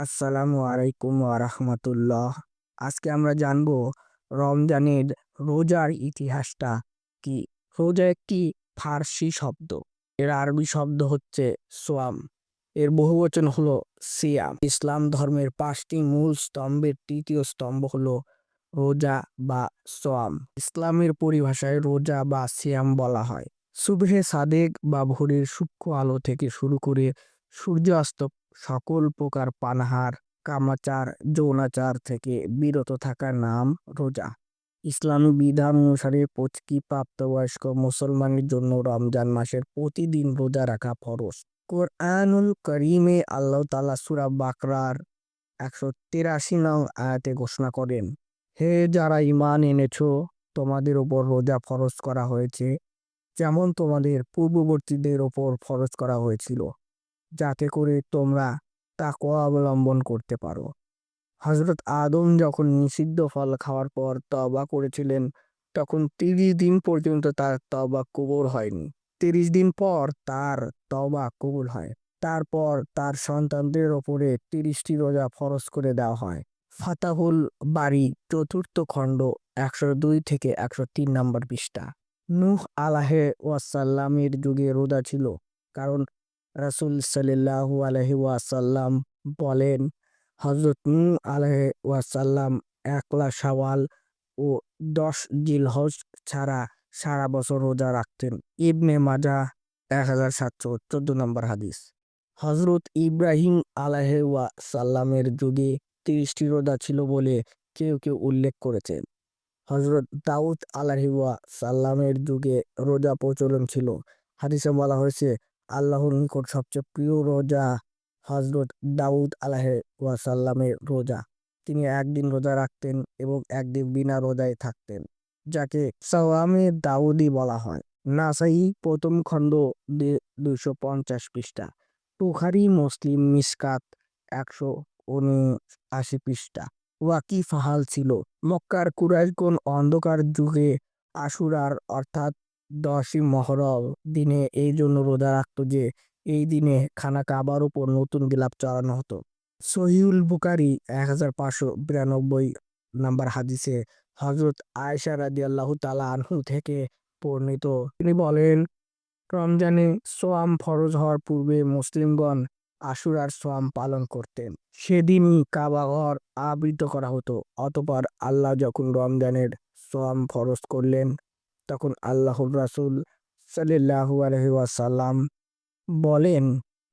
আসসালামু আলাইকুম রাহমাতুল্লাহ। আজকে আমরা জানব রমজানের রোজার ইতিহাসটা কি? রোজা একটি ফার্সি শব্দ। এর আরবি শব্দ হচ্ছে সোয়াম। এর বহুবচন হলো সিয়াম। ইসলাম ধর্মের পাঁচটি মূল স্তম্ভের তৃতীয় স্তম্ভ হলো রোজা বা সোয়াম। ইসলামের পরিভাষায় রোজা বা সিয়াম বলা হয়। সুবহে সাদেক বা ভোরের সূক্ষ্ম আলো থেকে শুরু করে সূর্যাস্ত সকল প্রকার পানাহার, কামাচার, যৌনাচার থেকে বিরত থাকার নাম রোজা। ইসলামী বিধান অনুসারে প্রতিটি প্রাপ্তবয়স্ক মুসলমানের জন্য রমজান মাসের প্রতিদিন রোজা রাখা ফরজ। কোরআনুল করিমে আল্লাহ তালা সুরা বাকরার একশো তিরাশি নং আয়াতে ঘোষণা করেন, হে যারা ইমান এনেছো, তোমাদের ওপর রোজা ফরজ করা হয়েছে, যেমন তোমাদের পূর্ববর্তীদের ওপর ফরজ করা হয়েছিল। যাতে করে তোমরা তাকওয়া অবলম্বন করতে পারো। হজরত আদম যখন নিষিদ্ধ ফল খাওয়ার পর তবা করেছিলেন, তখন তিরিশ দিন পর্যন্ত তার তবা কবুল হয়নি। তিরিশ দিন পর তার তবা কবুল হয়। তারপর তার সন্তানদের ওপরে তিরিশটি রোজা ফরজ করে দেওয়া হয়। ফাতাহুল বাড়ি চতুর্থ খণ্ড, একশো দুই থেকে একশো তিন নম্বর পৃষ্ঠা। নূহ আলাহে ওয়াসাল্লামের যুগে রোজা ছিল, কারণ রাসুল সাল্লাহু আলহি ওয়াসাল্লাম বলেন হজরত আলহে ওয়াসাল্লাম একলা শাওয়াল ও দশ জিলহজ ছাড়া সারা বছর রোজা রাখতেন। ইবনে মাজা এক হাজার সাতশো চোদ্দ নম্বর হাদিস। হজরত ইব্রাহিম আলাহে সাল্লামের যুগে তিরিশটি রোজা ছিল বলে কেউ কেউ উল্লেখ করেছেন। হজরত দাউদ আলাহিওয়া সাল্লামের যুগে রোজা প্রচলন ছিল। হাদিসে বলা হয়েছে আল্লাহর নিকট সবচেয়ে প্রিয় রোজা হজরত দাউদ আলাহে ওয়াসাল্লামের রোজা। তিনি একদিন রোজা রাখতেন এবং একদিন বিনা রোজায় থাকতেন, যাকে সাওয়ামে দাউদি বলা হয়। নাসাই প্রথম খণ্ড দুইশো পঞ্চাশ পৃষ্ঠা। বুখারি, মুসলিম, মিসকাত একশো উনআশি পৃষ্ঠা। ওয়াকি ফাহাল ছিল। মক্কার কুরাইশগণ অন্ধকার যুগে আশুরার অর্থাৎ দশই মহরম দিনে এই জন্য রোজা রাখত যে, এই দিনে খানা কাবার উপর নতুন গিলাপ চড়ানো হতো। সহিউল বুকারি এক হাজার পাঁচশো বিরানব্বই নাম্বার হাদিসে হজরত আয়সা রাজি আল্লাহ তালা আনহু থেকে বর্ণিত। তিনি বলেন, রমজানে সোয়াম ফরজ হওয়ার পূর্বে মুসলিমগণ আশুরার সোয়াম পালন করতেন। সেদিনই কাবাঘর আবৃত করা হতো। অতপর আল্লাহ যখন রমজানের সোয়াম ফরজ করলেন তখন আল্লাহর রাসুল সাল্লাহু আলহিসাল্লাম বলেন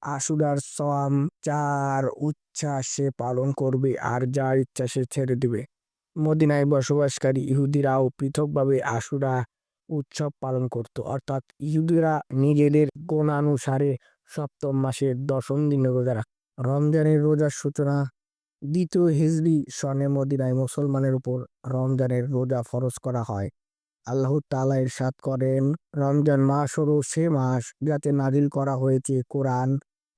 আশুরার সোয়াম যার ইচ্ছা সে পালন করবে আর যার ইচ্ছা সে ছেড়ে দিবে। মদিনায় বসবাসকারী ইহুদিরাও পৃথকভাবে আশুরা উৎসব পালন করত। অর্থাৎ ইহুদিরা নিজেদের গোনানুসারে সপ্তম মাসের দশম দিনে রোজা রাখ, রমজানের রোজার সূচনা দ্বিতীয় হিজরি সনে মদিনায় মুসলমানের উপর রমজানের রোজা ফরজ করা হয়। আল্লাহ তালা ইরশাদ করেন, রমজান মাস হলো সে মাস যাতে নাজিল করা হয়েছে কোরআন,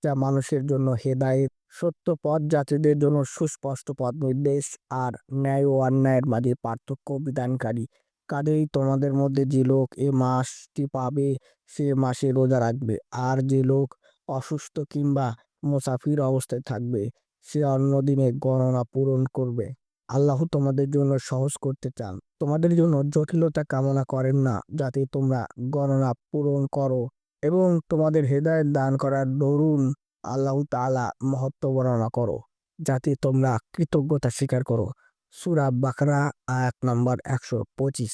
যা মানুষের জন্য হেদায়েত, সত্য পথ জাতিদের জন্য সুস্পষ্ট পথ নির্দেশ আর ন্যায় ও অন্যায়ের মাঝে পার্থক্য বিধানকারী। কাজেই তোমাদের মধ্যে যে লোক এ মাসটি পাবে, সে মাসে রোজা রাখবে। আর যে লোক অসুস্থ কিংবা মুসাফির অবস্থায় থাকবে, সে অন্য দিনে গণনা পূরণ করবে। আল্লাহ তোমাদের জন্য সহজ করতে চান। তোমাদের জন্য জটিলতা কামনা করেন না, যাতে তোমরা গণনা পূরণ করো এবং তোমাদের হেদায়ত দান করার দরুন আল্লাহ তালা মহত্ব বর্ণনা করো, যাতে তোমরা কৃতজ্ঞতা স্বীকার করো। সুরা বাকরা, আয়াত নম্বর একশো পঁচিশ।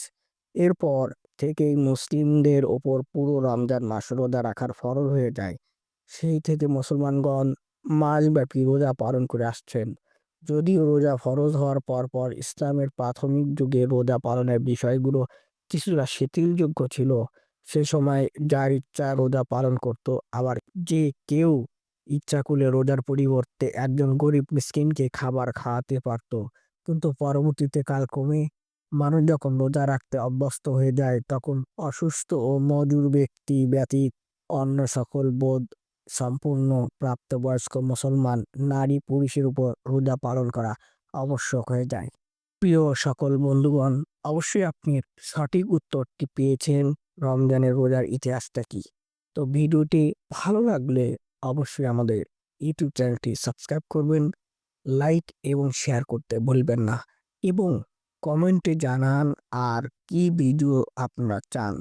এরপর থেকেই মুসলিমদের ওপর পুরো রমজান মাস রোজা রাখার ফরজ হয়ে যায়। সেই থেকে মুসলমানগণ মাসব্যাপী রোজা পালন করে আসছেন। যদিও রোজা ফরজ হওয়ার পর পর ইসলামের প্রাথমিক যুগে রোজা পালনের বিষয়গুলো কিছুটা শিথিলযোগ্য ছিল। সে সময় যার ইচ্ছা রোজা পালন করত, আবার যে কেউ ইচ্ছা করলে রোজার পরিবর্তে একজন গরিব মিসকিনকে খাবার খাওয়াতে পারত। কিন্তু পরবর্তীতে কাল কালক্রমে মানুষ যখন রোজা রাখতে অভ্যস্ত হয়ে যায়, তখন অসুস্থ ও মজুর ব্যক্তি ব্যতীত অন্য সকল বোধ সম্পূর্ণ প্রাপ্তবয়স্ক মুসলমান নারী পুরুষের উপর রোজা পালন করা আবশ্যক হয়ে যায়। প্রিয় সকল বন্ধুগণ, অবশ্যই আপনি সঠিক উত্তরটি পেয়েছেন রমজানের রোজার ইতিহাসটা কি? তো ভিডিওটি ভালো লাগলে অবশ্যই আমাদের ইউটিউব চ্যানেলটি সাবস্ক্রাইব করবেন, লাইক এবং শেয়ার করতে ভুলবেন না এবং কমেন্টে জানান আর কি ভিডিও আপনারা চান।